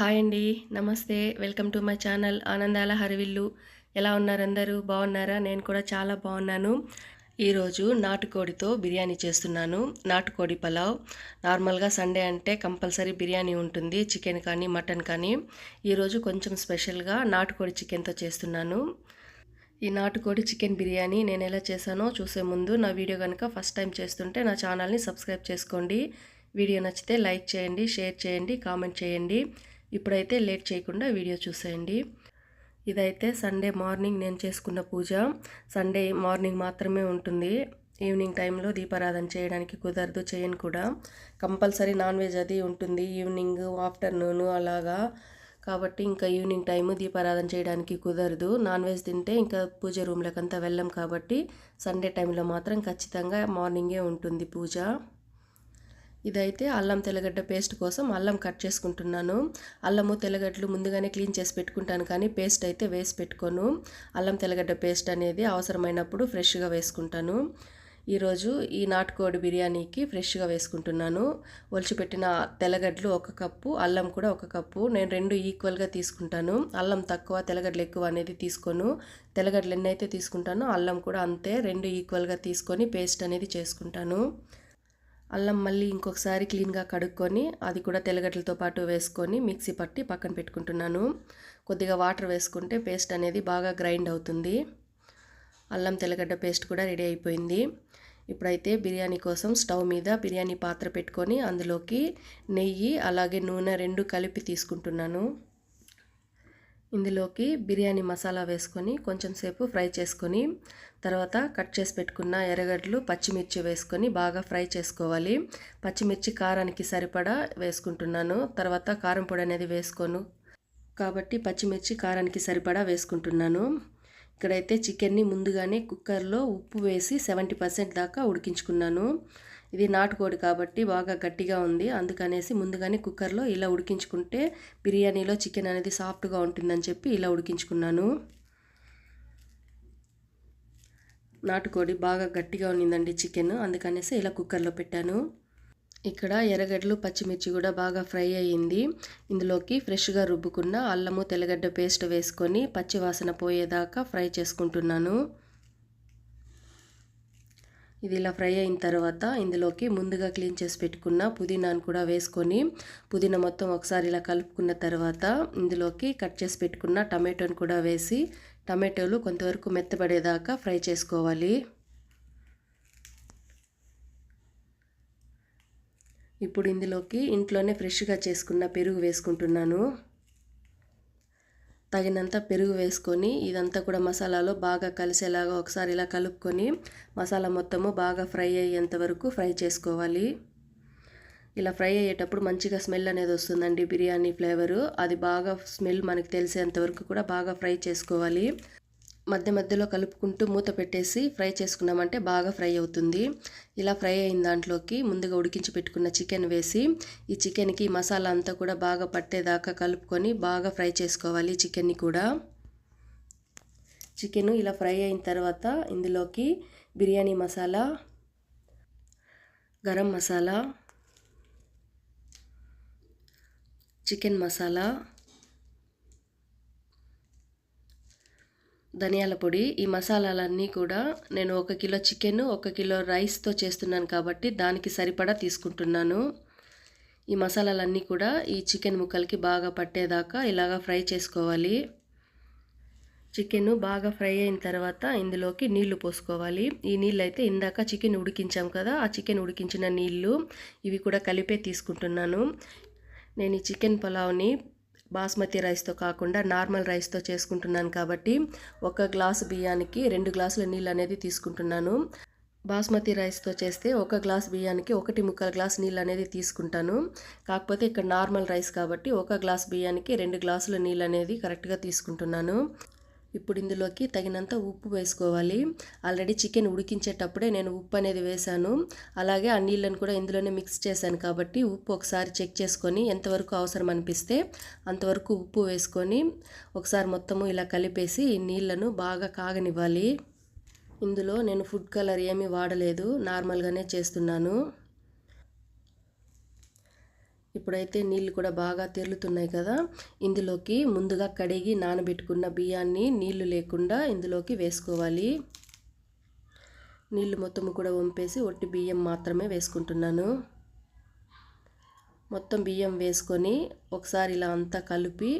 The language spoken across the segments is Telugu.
హాయ్ అండి నమస్తే. వెల్కమ్ టు మై ఛానల్ ఆనందాల హరివిల్లు. ఎలా ఉన్నారు అందరూ? బాగున్నారా? నేను కూడా చాలా బాగున్నాను. ఈరోజు నాటుకోడితో బిర్యానీ చేస్తున్నాను. నాటుకోడి పలావ్. నార్మల్గా సండే అంటే కంపల్సరీ బిర్యానీ ఉంటుంది చికెన్ కానీ మటన్ కానీ. ఈరోజు కొంచెం స్పెషల్గా నాటుకోడి చికెన్తో చేస్తున్నాను. ఈ నాటుకోడి చికెన్ బిర్యానీ నేను ఎలా చేశానో చూసే ముందు నా వీడియో కనుక ఫస్ట్ టైం చేస్తుంటే నా ఛానల్ని సబ్స్క్రైబ్ చేసుకోండి. వీడియో నచ్చితే లైక్ చేయండి షేర్ చేయండి కామెంట్ చేయండి. ఇప్పుడైతే లేట్ చేయకుండా వీడియో చూసేయండి. ఇదైతే సండే మార్నింగ్ నేను చేసుకున్న పూజ. సండే మార్నింగ్ మాత్రమే ఉంటుంది. ఈవినింగ్ టైంలో దీపారాధన చేయడానికి కుదరదు చేయను కూడా. కంపల్సరీ నాన్ వెజ్ అది ఉంటుంది. ఈవినింగ్ ఆఫ్టర్నూన్ అలాగా. కాబట్టి ఇంకా ఈవినింగ్ టైము దీపారాధన చేయడానికి కుదరదు. నాన్ వెజ్ తింటే ఇంకా పూజ రూమ్లకంతా వెళ్ళం కాబట్టి సండే టైంలో మాత్రం ఖచ్చితంగా మార్నింగే ఉంటుంది పూజ. ఇదైతే అల్లం తెల్లగడ్డ పేస్ట్ కోసం అల్లం కట్ చేసుకుంటున్నాను. అల్లము తెల్లగడ్డలు ముందుగానే క్లీన్ చేసి పెట్టుకుంటాను కానీ పేస్ట్ అయితే వేసి పెట్టుకోను. అల్లం తెల్లగడ్డ పేస్ట్ అనేది అవసరమైనప్పుడు ఫ్రెష్గా వేసుకుంటాను. ఈరోజు ఈ నాటుకోడి బిర్యానీకి ఫ్రెష్గా వేసుకుంటున్నాను. ఒలిచిపెట్టిన తెల్లగడ్డలు ఒక కప్పు అల్లం కూడా ఒక కప్పు. నేను రెండు ఈక్వల్గా తీసుకుంటాను. అల్లం తక్కువ తెల్లగడ్డలు ఎక్కువ అనేది తీసుకోను. తెల్లగడ్డలు ఎన్నైతే తీసుకుంటానో అల్లం కూడా అంతే రెండు ఈక్వల్గా తీసుకొని పేస్ట్ అనేది చేసుకుంటాను. అల్లం మళ్ళీ ఇంకొకసారి క్లీన్గా కడుక్కొని అది కూడా తెల్లగడ్డలతో పాటు వేసుకొని మిక్సీ పట్టి పక్కన పెట్టుకుంటున్నాను. కొద్దిగా వాటర్ వేసుకుంటే పేస్ట్ అనేది బాగా గ్రైండ్ అవుతుంది. అల్లం తెల్లగడ్డ పేస్ట్ కూడా రెడీ అయిపోయింది. ఇప్పుడైతే బిర్యానీ కోసం స్టవ్ మీద బిర్యానీ పాత్ర పెట్టుకొని అందులోకి నెయ్యి అలాగే నూనె రెండు కలిపి తీసుకుంటున్నాను. ఇందులోకి బిర్యానీ మసాలా వేసుకొని కొంచెం సేపు ఫ్రై చేసుకొని తర్వాత కట్ చేసి పెట్టుకున్న ఎర్రగడ్డలు పచ్చిమిర్చి వేసుకొని బాగా ఫ్రై చేసుకోవాలి. పచ్చిమిర్చి కారానికి సరిపడా వేసుకుంటున్నాను. తర్వాత కారం పొడి అనేది వేసుకోను. కాబట్టి పచ్చిమిర్చి కారానికి సరిపడా వేసుకుంటున్నాను. ఇక్కడైతే చికెన్ని ముందుగానే కుక్కర్లో ఉప్పు వేసి సెవెంటీ పర్సెంట్ దాకా ఉడికించుకున్నాను. ఇది నాటుకోడి కాబట్టి బాగా గట్టిగా ఉంది. అందుకనేసి ముందుగానే కుక్కర్లో ఇలా ఉడికించుకుంటే బిర్యానీలో చికెన్ అనేది సాఫ్ట్గా ఉంటుందని చెప్పి ఇలా ఉడికించుకున్నాను. నాటుకోడి బాగా గట్టిగా ఉన్నిందండి చికెన్. అందుకనేసి ఇలా కుక్కర్లో పెట్టాను. ఇక్కడ ఎర్రగడ్డలు పచ్చిమిర్చి కూడా బాగా ఫ్రై అయ్యింది. ఇందులోకి ఫ్రెష్గా రుబ్బుకున్న అల్లము తెల్లగడ్డ పేస్ట్ వేసుకొని పచ్చివాసన పోయేదాకా ఫ్రై చేసుకుంటున్నాను. ఇది ఇలా ఫ్రై అయిన తర్వాత ఇందులోకి ముందుగా క్లీన్ చేసి పెట్టుకున్న పుదీనాను కూడా వేసుకొని పుదీనా మొత్తం ఒకసారి ఇలా కలుపుకున్న తర్వాత ఇందులోకి కట్ చేసి పెట్టుకున్న టమాటోని కూడా వేసి టమాటోలు కొంతవరకు మెత్తబడేదాకా ఫ్రై చేసుకోవాలి. ఇప్పుడు ఇందులోకి ఇంట్లోనే ఫ్రెష్గా చేసుకున్న పెరుగు వేసుకుంటున్నాను. తగినంత పెరుగు వేసుకొని ఇదంతా కూడా మసాలాలో బాగా కలిసేలాగా ఒకసారి ఇలా కలుపుకొని మసాలా మొత్తము బాగా ఫ్రై అయ్యేంత వరకు ఫ్రై చేసుకోవాలి. ఇలా ఫ్రై అయ్యేటప్పుడు మంచిగా స్మెల్ అనేది వస్తుందండి బిర్యానీ ఫ్లేవరు. అది బాగా స్మెల్ మనకి తెలిసేంత వరకు కూడా బాగా ఫ్రై చేసుకోవాలి. మధ్య మధ్యలో కలుపుకుంటూ మూత పెట్టేసి ఫ్రై చేసుకున్నామంటే బాగా ఫ్రై అవుతుంది. ఇలా ఫ్రై అయిన దాంట్లోకి ముందుగా ఉడికించి పెట్టుకున్న చికెన్ వేసి ఈ చికెన్కి మసాలా అంతా కూడా బాగా పట్టేదాకా కలుపుకొని బాగా ఫ్రై చేసుకోవాలి చికెన్ని కూడా. చికెన్ ఇలా ఫ్రై అయిన తర్వాత ఇందులోకి బిర్యానీ మసాలా గరం మసాలా చికెన్ మసాలా ధనియాల పొడి ఈ మసాలాలన్నీ కూడా నేను ఒక కిలో చికెన్ ఒక కిలో రైస్తో చేస్తున్నాను కాబట్టి దానికి సరిపడా తీసుకుంటున్నాను. ఈ మసాలాలన్నీ కూడా ఈ చికెన్ ముక్కలకి బాగా పట్టేదాకా ఇలాగా ఫ్రై చేసుకోవాలి. చికెన్ బాగా ఫ్రై అయిన తర్వాత ఇందులోకి నీళ్ళు పోసుకోవాలి. ఈ నీళ్ళు అయితే ఇందాక చికెన్ ఉడికించాం కదా ఆ చికెన్ ఉడికించిన నీళ్ళు ఇవి కూడా కలిపే తీసుకుంటున్నాను. నేను ఈ చికెన్ పులావ్ని బాస్మతి రైస్తో కాకుండా నార్మల్ రైస్తో చేసుకుంటున్నాను కాబట్టి ఒక గ్లాసు బియ్యానికి రెండు గ్లాసుల నీళ్ళు అనేది తీసుకుంటున్నాను. బాస్మతి రైస్తో చేస్తే ఒక గ్లాస్ బియ్యానికి ఒకటి ముక్కల గ్లాస్ నీళ్ళు అనేది తీసుకుంటాను. కాకపోతే ఇక్కడ నార్మల్ రైస్ కాబట్టి ఒక గ్లాస్ బియ్యానికి రెండు గ్లాసుల నీళ్ళు అనేది కరెక్ట్గా తీసుకుంటున్నాను. ఇప్పుడు ఇందులోకి తగినంత ఉప్పు వేసుకోవాలి. ఆల్రెడీ చికెన్ ఉడికించేటప్పుడే నేను ఉప్పు అనేది వేశాను. అలాగే ఆ నీళ్ళను కూడా ఇందులోనే మిక్స్ చేశాను కాబట్టి ఉప్పు ఒకసారి చెక్ చేసుకొని ఎంతవరకు అవసరం అనిపిస్తే అంతవరకు ఉప్పు వేసుకొని ఒకసారి మొత్తము ఇలా కలిపేసి ఈ నీళ్ళను బాగా కాగనివ్వాలి. ఇందులో నేను ఫుడ్ కలర్ ఏమీ వాడలేదు. నార్మల్గానే చేస్తున్నాను. ఇప్పుడైతే నీళ్ళు కూడా బాగా తెరులుతున్నాయి కదా. ఇందులోకి ముందుగా కడిగి నానబెట్టుకున్న బియ్యాన్ని నీళ్ళు లేకుండా ఇందులోకి వేసుకోవాలి. నీళ్ళు మొత్తం కూడా వంపేసి ఒట్టి బియ్యం మాత్రమే వేసుకుంటున్నాను. మొత్తం బియ్యం వేసుకొని ఒకసారి ఇలా అంతా కలిపి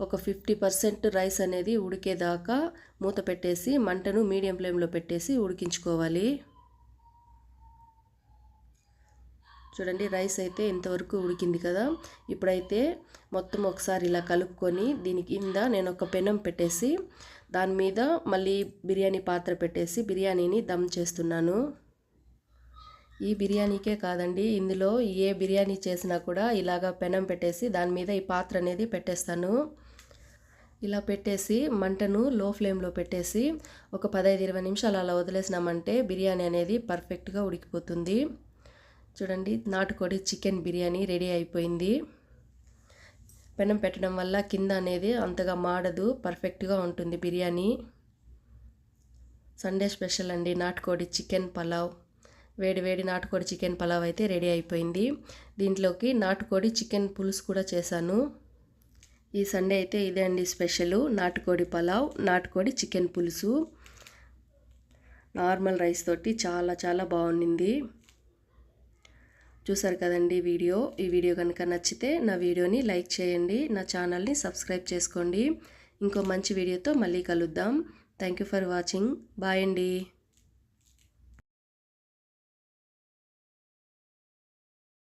ఒక ఫిఫ్టీ పర్సెంట్ రైస్ అనేది ఉడికేదాకా మూత పెట్టేసి మంటను మీడియం ఫ్లేమ్లో పెట్టేసి ఉడికించుకోవాలి. చూడండి రైస్ అయితే ఇంతవరకు ఉడికింది కదా. ఇప్పుడైతే మొత్తం ఒకసారి ఇలా కలుపుకొని దీని కింద నేను ఒక పెనం పెట్టేసి దాని మీద మళ్ళీ బిర్యానీ పాత్ర పెట్టేసి బిర్యానీని దమ్ చేస్తున్నాను. ఈ బిర్యానీకే కాదండి ఇందులో ఏ బిర్యానీ చేసినా కూడా ఇలాగ పెనం పెట్టేసి దాని మీద ఈ పాత్ర అనేది పెట్టేస్తాను. ఇలా పెట్టేసి మంటను లో ఫ్లేమ్లో పెట్టేసి ఒక పదహైదు ఇరవై నిమిషాలు అలా వదిలేసినామంటే బిర్యానీ అనేది పర్ఫెక్ట్గా ఉడికిపోతుంది. చూడండి నాటుకోడి చికెన్ బిర్యానీ రెడీ అయిపోయింది. పెనం పెట్టడం వల్ల కింద అనేది అంతగా మాడదు పర్ఫెక్ట్గా ఉంటుంది బిర్యానీ. సండే స్పెషల్ అండి నాటుకోడి చికెన్ పలావ్. వేడి వేడి నాటుకోడి చికెన్ పలావ్ అయితే రెడీ అయిపోయింది. దీంట్లోకి నాటుకోడి చికెన్ పులుసు కూడా చేశాను. ఈ సండే అయితే ఇదే అండి స్పెషల్ నాటుకోడి పలావ్ నాటుకోడి చికెన్ పులుసు. నార్మల్ రైస్ తోటి చాలా చాలా బాగుండింది. చూసారు కదండి వీడియో? ఈ వీడియో కనుక నచ్చితే నా వీడియోని లైక్ చేయండి నా ఛానల్ని సబ్స్క్రైబ్ చేసుకోండి. ఇంకో మంచి వీడియోతో మళ్ళీ కలుద్దాం. Thank you for watching. Bye అండి.